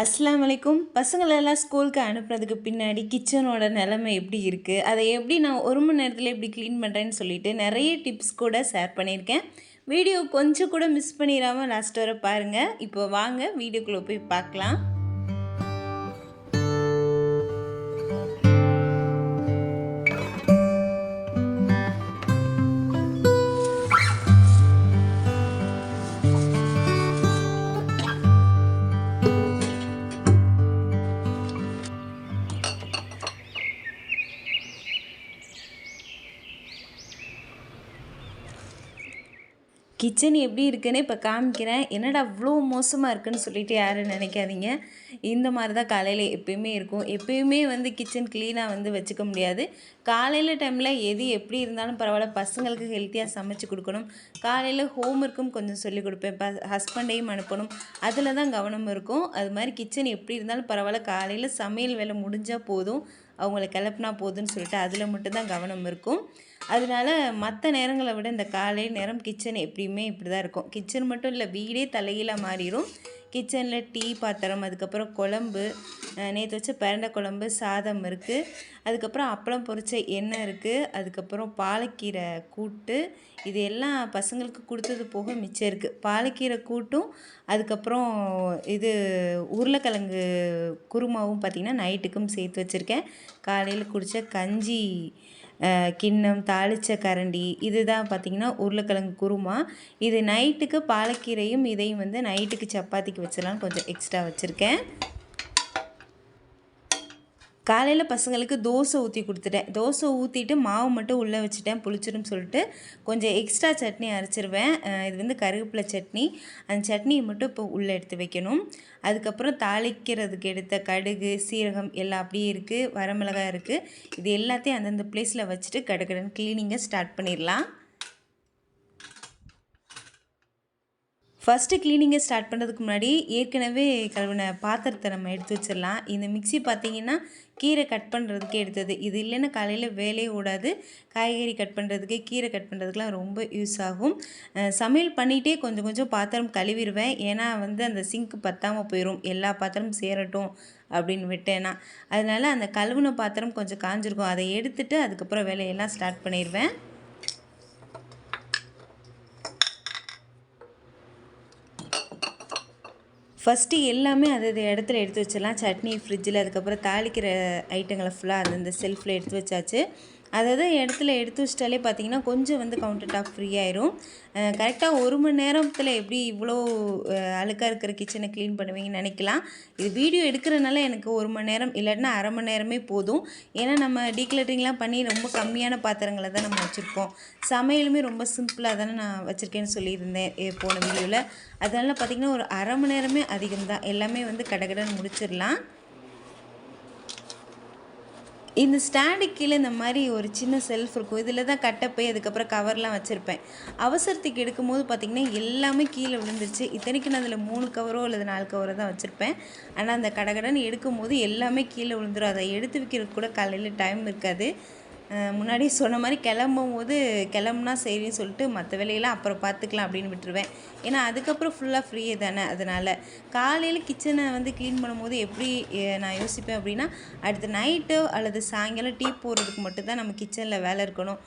அஸ்லாம் வலைக்கும். பசங்களெல்லாம் ஸ்கூலுக்கு அனுப்புறதுக்கு பின்னாடி கிச்சனோட நிலைமை எப்படி இருக்குது அதை எப்படி நான் ஒரு மணி நேரத்தில் எப்படி க்ளீன் பண்ணுறேன்னு சொல்லிட்டு நிறைய டிப்ஸ் கூட ஷேர் பண்ணியிருக்கேன். வீடியோ கொஞ்சம் கூட மிஸ் பண்ணிடாமல் லாஸ்ட் வரை பாருங்கள் இப்போ வாங்க வீடியோக்குள்ளே போய் பார்க்கலாம். கிச்சன் எப்படி இருக்குன்னு இப்போ காமிக்கிறேன். என்னடா அவ்வளோ மோசமாக இருக்குன்னு சொல்லிட்டு யாரும் நினைக்காதீங்க. இந்த மாதிரி தான் காலையில் எப்பயுமே இருக்கும். எப்பயுமே வந்து கிச்சன் க்ளீனாக வந்து வச்சுக்க முடியாது. காலையில் டைமில் எது எப்படி இருந்தாலும் பரவாயில்ல. பசங்களுக்கு ஹெல்த்தியாக சமைச்சு கொடுக்கணும். காலையில் ஹோம் ஒர்க்கும் கொஞ்சம் சொல்லிக் கொடுப்பேன். ப ஹஸ்பண்டையும் அனுப்பணும். அதில் தான் கவனம் இருக்கும். அது மாதிரி கிச்சன் எப்படி இருந்தாலும் பரவாயில்ல. காலையில் சமையல் வேலை முடிஞ்சால் போதும். அவங்கள கிளப்புனா போதும்னு சொல்லிட்டு அதில் மட்டும்தான் கவனம் இருக்கும். அதனால மற்ற நேரங்களை விட இந்த காலை நேரம் கிச்சன் எப்படியுமே இப்படி தான் இருக்கும். கிச்சன் மட்டும் இல்லை வீடே தலையில் மாறிடும் கிச்சனில் டீ பாத்திரம் அதுக்கப்புறம் குழம்பு. நேற்று வச்ச பிரண்டை குழம்பு சாதம் இருக்குது அதுக்கப்புறம் அப்பளம் பொரிச்ச எண்ணெய் இருக்குது அதுக்கப்புறம் பாலக்கீரை கூட்டு. இது எல்லாம் பசங்களுக்கு கொடுத்தது போக மிச்சம் இருக்குது பாலக்கீரை கூட்டும் அதுக்கப்புறம் இது உருளைக்கிழங்கு குருமாவும் பார்த்திங்கன்னா நைட்டுக்கும் சேர்த்து வச்சுருக்கேன். காலையில் குடித்த கஞ்சி கிண்ணம் தாளித்த கரண்டி இதுதான் பார்த்திங்கன்னா உருளைக்கிழங்கு குருமா. இது நைட்டுக்கு பாலக்கீரையும் இதையும் வந்து நைட்டுக்கு சப்பாத்திக்கு வச்சிடலான்னு கொஞ்சம் எக்ஸ்ட்ரா வச்சுருக்கேன். காலையில் பசங்களுக்கு தோசை ஊற்றி கொடுத்துட்டேன். தோசை ஊற்றிட்டு மாவு மட்டும் உள்ளே வச்சுட்டேன். புளிச்சிடும் சொல்லிட்டு கொஞ்சம் எக்ஸ்ட்ரா சட்னி அரைச்சிருவேன். இது வந்து கருவேப்பிலை சட்னி. அந்த சட்னியை மட்டும் இப்போ உள்ளே எடுத்து வைக்கணும். அதுக்கப்புறம் தாளிக்கிறதுக்கு எடுத்த கடுகு சீரகம் எல்லாம் அப்படியே இருக்குது வரமிளகாய் இருக்குது இது எல்லாத்தையும் அந்தந்த பிளேஸில் வச்சுட்டு கடகடன் க்ளீனிங்கை ஸ்டார்ட் பண்ணிடலாம். ஃபஸ்ட்டு க்ளீனிங்கை ஸ்டார்ட் பண்ணுறதுக்கு முன்னாடி ஏற்கனவே கழுவின பாத்திரத்தை நம்ம எடுத்து வச்சிடலாம். இந்த மிக்சி பார்த்திங்கன்னா கீரை கட் பண்ணுறதுக்கு எடுத்தது. இது இல்லைன்னா காலையில் வேலையே ஓடாது. காய்கறி கட் பண்ணுறதுக்கு கீரை கட் பண்ணுறதுக்குலாம் ரொம்ப யூஸ் ஆகும். சமையல் பண்ணிகிட்டே கொஞ்சம் கொஞ்சம் பாத்திரம் கழுவிடுவேன். ஏன்னா வந்து அந்த சிங்க் பற்றாமல் போயிடும் எல்லா பாத்திரமும் சேரட்டும் அப்படின்னு விட்டேன்னா. அதனால் அந்த கழுவுன பாத்திரம் கொஞ்சம் காஞ்சிருக்கும். அதை எடுத்துகிட்டு அதுக்கப்புறம் வேலையெல்லாம் ஸ்டார்ட் பண்ணிடுவேன். ஃபஸ்ட்டு எல்லாமே அது இடத்துல எடுத்து வச்சிடலாம். சட்னி ஃப்ரிட்ஜில் அதுக்கப்புறம் தாளிக்கிற ஐட்டங்களை ஃபுல்லாக அது இந்த செல்ஃபில் எடுத்து வச்சாச்சு. அதாவது இடத்துல எடுத்து வச்சிட்டாலே பார்த்தீங்கன்னா கொஞ்சம் வந்து கவுண்டர் டாப் ஃப்ரீ ஆயிரும். கரெக்டாக ஒரு மணி நேரத்தில் எப்படி இவ்வளோ அழுக்காக இருக்கிற கிச்சனை க்ளீன் பண்ணுவீங்கன்னு நினைக்கலாம். இது வீடியோ எடுக்கிறனால எனக்கு ஒரு மணி நேரம் இல்லாட்டினா அரை மணி நேரமே போதும். ஏன்னா நம்ம டீக்ளரிங்லாம் பண்ணி ரொம்ப கம்மியான பாத்திரங்களை தான் நம்ம வச்சுருப்போம். சமையலுமே ரொம்ப சிம்பிளாக தானே நான் வச்சுருக்கேன்னு சொல்லியிருந்தேன் போன வீடியோவில் அதனால் பார்த்திங்கன்னா ஒரு அரை மணி நேரமே அதிகம் தான் எல்லாமே வந்து கடகடன்னு முடிச்சிடலாம். இந்த ஸ்டாண்டு கீழே இந்த மாதிரி ஒரு சின்ன செல்ஃப் இருக்கும். இதில் தான் கட்டப்பை அதுக்கப்புறம் கவர்லாம் வச்சுருப்பேன். அவசரத்துக்கு எடுக்கும்போது பார்த்திங்கன்னா எல்லாமே கீழே விழுந்துருச்சு. இத்தனைக்கு நான் அதில் மூணு கவரோ அல்லது நாலு கவரோ தான் வச்சுருப்பேன். ஆனால் அந்த கடகடன்னு எடுக்கும்போது எல்லாமே கீழே விழுந்துடும் அதை எடுத்து வைக்கிறதுக்கு கூட காலையில் டைம் இருக்காது. முன்னாடி சொன்ன மாதிரி கிளம்பும் போது கிளம்புனா சரின்னு சொல்லிட்டு மற்ற வேலையெல்லாம் அப்புறம் பார்த்துக்கலாம் அப்படின்னு விட்டுருவேன். ஏன்னா அதுக்கப்புறம் ஃபுல்லாக ஃப்ரீயே தானே அதனால். காலையில் கிச்சனை வந்து க்ளீன் பண்ணும்போது எப்படி நான் யோசிப்பேன் அப்படின்னா அடுத்த நைட்டு அல்லது சாயங்காலம் டீ போடுறதுக்கு மட்டும்தான் நம்ம கிச்சனில் வேலை இருக்கணும்.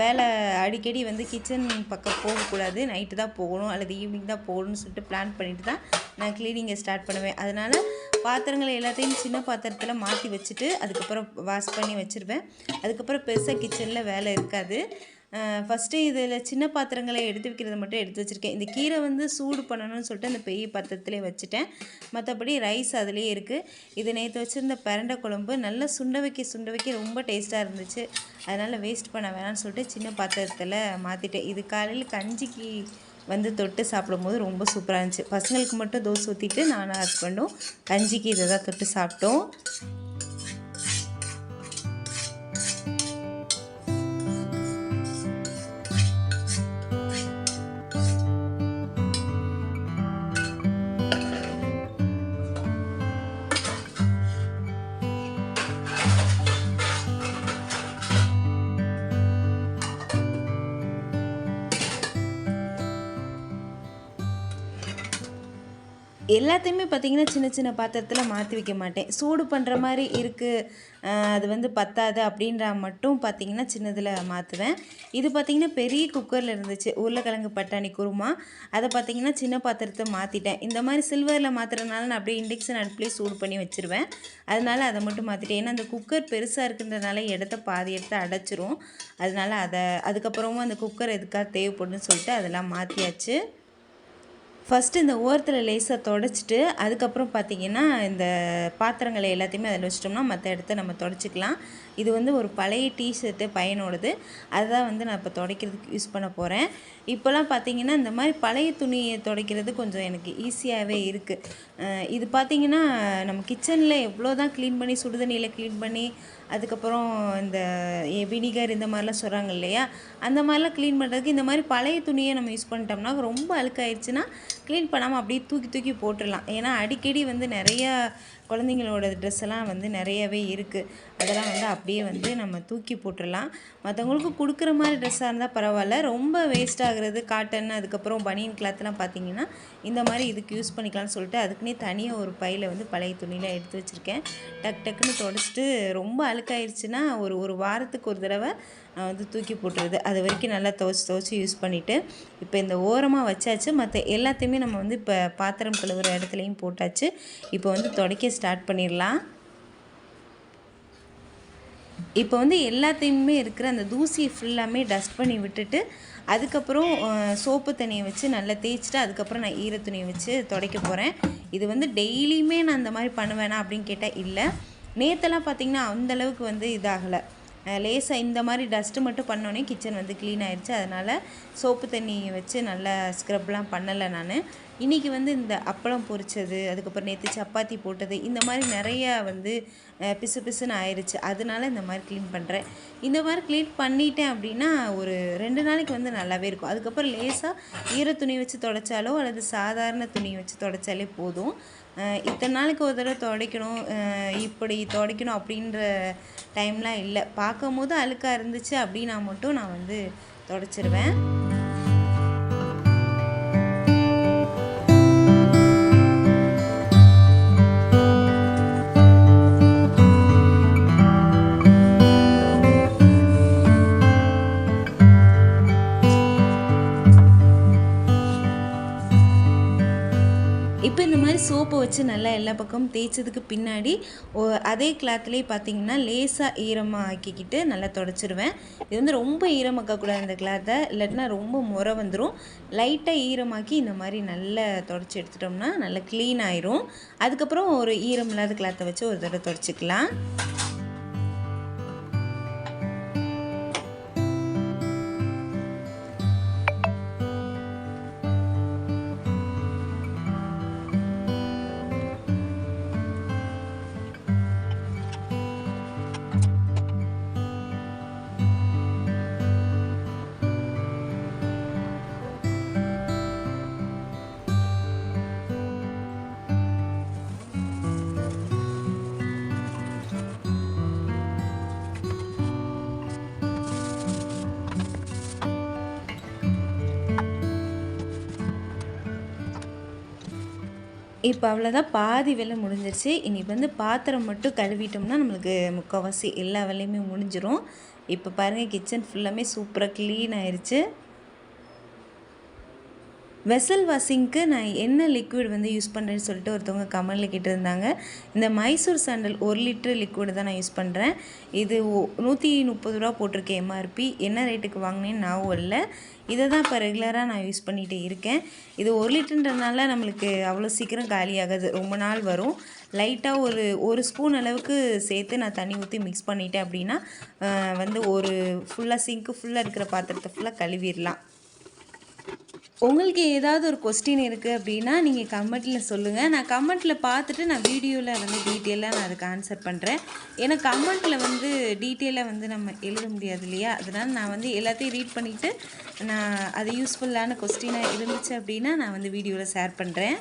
வேலை அடிக்கடி வந்து கிச்சன் பக்கம் போகக்கூடாது. நைட்டு தான் போகணும் அல்லது ஈவினிங் தான் போகணும்னு சொல்லிட்டு பிளான் பண்ணிட்டு தான் நான் க்ளீனிங்கை ஸ்டார்ட் பண்ணுவேன். அதனால் பாத்திரங்களை எல்லாத்தையும் சின்ன பாத்திரத்தில் மாற்றி வச்சுட்டு அதுக்கப்புறம் வாஷ் பண்ணி வச்சுருவேன். அதுக்கப்புறம் பெருசாக கிச்சனில் வேலை இருக்காது. ஃபஸ்ட்டு இதில் சின்ன பாத்திரங்களை எடுத்து வைக்கிறத மட்டும் எடுத்து வச்சுருக்கேன். இந்த கீரை வந்து சூடு பண்ணணும்னு சொல்லிட்டு அந்த பெரிய பாத்திரத்துலேயே வச்சுட்டேன். மற்றபடி ரைஸ் அதுலேயே இருக்குது இது நேற்று வச்சுருந்த பிரண்டை குழம்பு நல்லா சுண்ட வைக்க சுண்ட வைக்க ரொம்ப டேஸ்ட்டாக இருந்துச்சு. அதனால் வேஸ்ட் பண்ண வேணாம்னு சொல்லிட்டு சின்ன பாத்திரத்தில் மாற்றிட்டேன் இது காலையில் கஞ்சிக்கு வந்து தொட்டு சாப்பிடும்போது ரொம்ப சூப்பராக இருந்துச்சு. பசங்களுக்கு மட்டும் தோசை ஊற்றிட்டு நானும் ஹஸ்பண்டும் கஞ்சிக்கு இதை தான் தொட்டு சாப்பிட்டோம். எல்லாத்தையுமே பார்த்தீங்கன்னா சின்ன சின்ன பாத்திரத்தில் மாற்றி வைக்க மாட்டேன். சூடு பண்ணுற மாதிரி இருக்குது அது வந்து பத்தாது அப்படின்றா மட்டும் பார்த்தீங்கன்னா சின்னதில் மாற்றுவேன் இது பார்த்தீங்கன்னா பெரிய குக்கரில் இருந்துச்சு. உருளைக்கிழங்கு பட்டாணி குருமா. அதை பார்த்தீங்கன்னா சின்ன பாத்திரத்தை மாற்றிட்டேன் இந்த மாதிரி சில்வரில் மாற்றுறதுனால நான் அப்படியே இண்டக்ஷன் அடுப்புலேயே சூடு பண்ணி வச்சுருவேன். அதனால அதை மட்டும் மாற்றிட்டேன் ஏன்னா அந்த குக்கர் பெருசாக இருக்குன்றதுனால இடத்த பாதி இடத்த அடைச்சிரும். அதனால அதை அதுக்கப்புறமும் அந்த குக்கர் எதுக்காக தேவைப்படுன்னு சொல்லிட்டு அதெல்லாம் மாற்றியாச்சு ஃபஸ்ட்டு இந்த ஓரத்தில் லேசாக தொடச்சிட்டு அதுக்கப்புறம் பார்த்தீங்கன்னா இந்த பாத்திரங்களை எல்லாத்தையுமே அதில் வச்சிட்டோம்னா மற்ற இடத்த நம்ம தொடச்சிக்கலாம். இது வந்து ஒரு பழைய டிஷர்ட்டு பையனோடது. அதுதான் வந்து நான் இப்போ துடைக்கிறதுக்கு யூஸ் பண்ண போகிறேன் இப்போல்லாம் பார்த்தீங்கன்னா இந்த மாதிரி பழைய துணியை துடைக்கிறது கொஞ்சம் எனக்கு ஈஸியாகவே இருக்குது இது பார்த்தீங்கன்னா நம்ம கிச்சனில் எவ்வளோ தான் க்ளீன் பண்ணி சுடுதண்ணியில் க்ளீன் பண்ணி அதுக்கப்புறம் இந்த வினிகர் இந்த மாதிரிலாம் சொல்கிறாங்க இல்லையா? அந்த மாதிரிலாம் க்ளீன் பண்ணுறதுக்கு இந்த மாதிரி பழைய துணியை நம்ம யூஸ் பண்ணிட்டோம்னா ரொம்ப அழுக்காயிருச்சுன்னா க்ளீன் பண்ணாமல் அப்படியே தூக்கி தூக்கி போட்டுடலாம். ஏன்னா அடிக்கடி வந்து நிறையா குழந்தைங்களோட ட்ரெஸ் எல்லாம் வந்து நிறையவே இருக்குது அதெல்லாம் வந்து அப்படியே வந்து நம்ம தூக்கி போட்டுடலாம். மற்றவங்களுக்கு கொடுக்குற மாதிரி ட்ரெஸ்ஸாக இருந்தால் பரவாயில்ல. ரொம்ப வேஸ்ட் ஆகுறது காட்டன் அதுக்கப்புறம் பனியன் கிளாத்லாம் பார்த்தீங்கன்னா இந்த மாதிரி இதுக்கு யூஸ் பண்ணிக்கலாம்னு சொல்லிட்டு அதுக்குன்னே தனியாக ஒரு பையில் வந்து பழைய துணியில் எடுத்து வச்சுருக்கேன். டக் டக்குன்னு தொடச்சிட்டு ரொம்ப அழுக்காயிருச்சுன்னா ஒரு ஒரு வாரத்துக்கு ஒரு தடவை நான் வந்து தூக்கி போட்டுருது அது வரைக்கும் நல்லா துவச்சி துவச்சி யூஸ் பண்ணிவிட்டு இப்போ இந்த ஓரமாக வச்சாச்சு. மற்ற எல்லாத்தையுமே நம்ம வந்து இப்போ பாத்திரம் கழுவுற இடத்துலையும் போட்டாச்சு. இப்போ வந்து துடைக்க ஸ்டார்ட் பண்ணிடலாம். இப்போ வந்து எல்லாத்தையுமே இருக்கிற அந்த தூசியை ஃபுல்லாமே டஸ்ட் பண்ணி விட்டுட்டு அதுக்கப்புறம் சோப்பு தண்ணியை வச்சு நல்லா தேய்ச்சிட்டு அதுக்கப்புறம் நான் ஈர துணியை வச்சு துடைக்க போகிறேன் இது வந்து டெய்லியுமே நான் அந்த மாதிரி பண்ணுவேனா அப்படின்னு கேட்டால் இல்லை. நேற்றெல்லாம் பார்த்திங்கன்னா அந்தளவுக்கு வந்து இதாகலை. லேசாக இந்த மாதிரி டஸ்ட்டு மட்டும் பண்ணோன்னே கிச்சன் வந்து க்ளீன் ஆயிடுச்சு அதனால் சோப்பு தண்ணி வச்சு நல்லா ஸ்க்ரப்லாம் பண்ணலை நான். இன்றைக்கி வந்து இந்த அப்பளம் பொரிச்சது அதுக்கப்புறம் நேற்று சப்பாத்தி போட்டது இந்த மாதிரி நிறையா வந்து பிசு பிசுன்னு ஆயிடுச்சு அதனால இந்த மாதிரி க்ளீன் பண்ணுறேன் இந்த மாதிரி க்ளீன் பண்ணிட்டேன் அப்படின்னா ஒரு ரெண்டு நாளைக்கு வந்து நல்லாவே இருக்கும். அதுக்கப்புறம் லேசாக ஈர துணி வச்சு தொடச்சாலோ அல்லது சாதாரண துணி வச்சு தொடச்சாலே போதும். இத்தனை நாளைக்கு ஒரு தடவை துடைக்கணும் இப்படி துடைக்கணும் அப்படின்ற டைம்லாம் இல்லை. பார்க்கும் போது அழுக்காக இருந்துச்சு அப்படின்னா மட்டும் நான் வந்து தொடச்சிருவேன். வச்சு நல்லா எல்லா பக்கமும் தேய்ச்சதுக்கு பின்னாடி அதே கிளாத்லேயே பார்த்தீங்கன்னா லேசாக ஈரமாக ஆக்கிக்கிட்டு நல்லா தொடச்சிருவேன். இது வந்து ரொம்ப ஈரமாக்கக்கூடாது அந்த கிளாத்தை இல்லாட்டினா ரொம்ப முறை வந்துடும் லைட்டாக ஈரமாக்கி இந்த மாதிரி நல்லா தொடச்சி எடுத்துட்டோம்னா நல்லா க்ளீன் ஆயிரும். அதுக்கப்புறம் ஒரு ஈரம் இல்லாத கிளாத்தை வச்சு ஒரு தடவை தொடச்சிக்கலாம். இப்போ அவ்வளோதான். பாதி வேலை முடிஞ்சிருச்சு. இனி வந்து பாத்திரம் மட்டும் கழுவிட்டோம்னா நம்மளுக்கு முக்கால்வாசி எல்லா வேலையுமே முடிஞ்சிடும் இப்போ பாருங்கள் கிச்சன் ஃபுல்லாமே சூப்பராக க்ளீன் ஆயிடுச்சு வெசல் வாஷிங்க்கு நான் என்ன லிக்விட் வந்து யூஸ் பண்ணுறேன்னு சொல்லிட்டு ஒருத்தவங்க கமெண்டில் கேட்டிருந்தாங்க. இந்த மைசூர் சாண்டல் ஒரு லிட்டர் லிக்விட் தான் நான் யூஸ் பண்ணுறேன் இது நூற்றி முப்பது ரூபா போட்டிருக்கேன் எம்ஆர்பி என்ன ரேட்டுக்கு வாங்கினேன்னு நான் இல்லை இதை தான் இப்போ ரெகுலராக நான் யூஸ் பண்ணிகிட்டே இருக்கேன். இது ஒரு லிட்டர்ன்றதுனால நம்மளுக்கு அவ்வளோ சீக்கிரம் காலியாகாது ரொம்ப நாள் வரும். லைட்டாக ஒரு ஒரு ஸ்பூன் அளவுக்கு சேர்த்து நான் தண்ணி ஊற்றி மிக்ஸ் பண்ணிட்டேன் அப்படின்னா வந்து ஒரு ஃபுல்லாக சிங்க்கு ஃபுல்லாக இருக்கிற பாத்திரத்தை ஃபுல்லாக கழுவிடலாம். உங்களுக்கு ஏதாவது ஒரு கொஸ்டின் இருக்குது அப்படின்னா நீங்கள் கமெண்ட்டில் சொல்லுங்கள் நான் கமெண்ட்டில் பார்த்துட்டு நான் வீடியோவில் வந்து டீட்டெயிலாக நான் அதுக்கு ஆன்சர் பண்ணுறேன் ஏன்னா கமெண்ட்டில் வந்து டீட்டெயிலாக வந்து நம்ம எழுத முடியாது இல்லையா? அதனால் நான் வந்து எல்லாத்தையும் ரீட் பண்ணிவிட்டு நான் அது யூஸ்ஃபுல்லான கொஸ்டினாக இருந்துச்சு அப்படின்னா நான் வந்து வீடியோவில் ஷேர் பண்ணுறேன்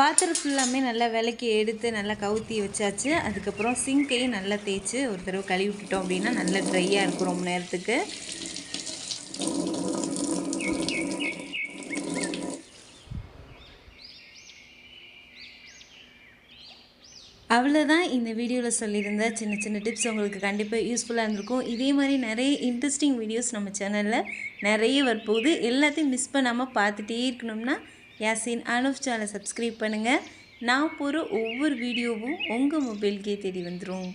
பாத்திரம் ஃபுல்லாமே நல்லா விளக்கி எடுத்து நல்லா கவுத்தி வச்சாச்சு. அதுக்கப்புறம் சிங்கையும் நல்லா தேய்ச்சி ஒரு தடவை கழுவி விட்டுட்டோம் அப்படின்னா நல்லா ட்ரையாக இருக்கும் ரொம்ப நேரத்துக்கு. அவ்வளோதான் இந்த வீடியோவில் சொல்லியிருந்த சின்ன சின்ன டிப்ஸ் உங்களுக்கு கண்டிப்பாக யூஸ்ஃபுல்லாக இருந்திருக்கும். இதே மாதிரி நிறைய இன்ட்ரெஸ்டிங் வீடியோஸ் நம்ம சேனலில் நிறைய வரப்போகுது. எல்லாத்தையும் மிஸ் பண்ணாமல் பார்த்துட்டே இருக்கணும்னா யாசின் அனுஃப் சேனலை சப்ஸ்கிரைப் பண்ணுங்கள் நான் போகிற ஒவ்வொரு வீடியோவும் உங்கள் மொபைலுக்கே தேடி வந்துடும்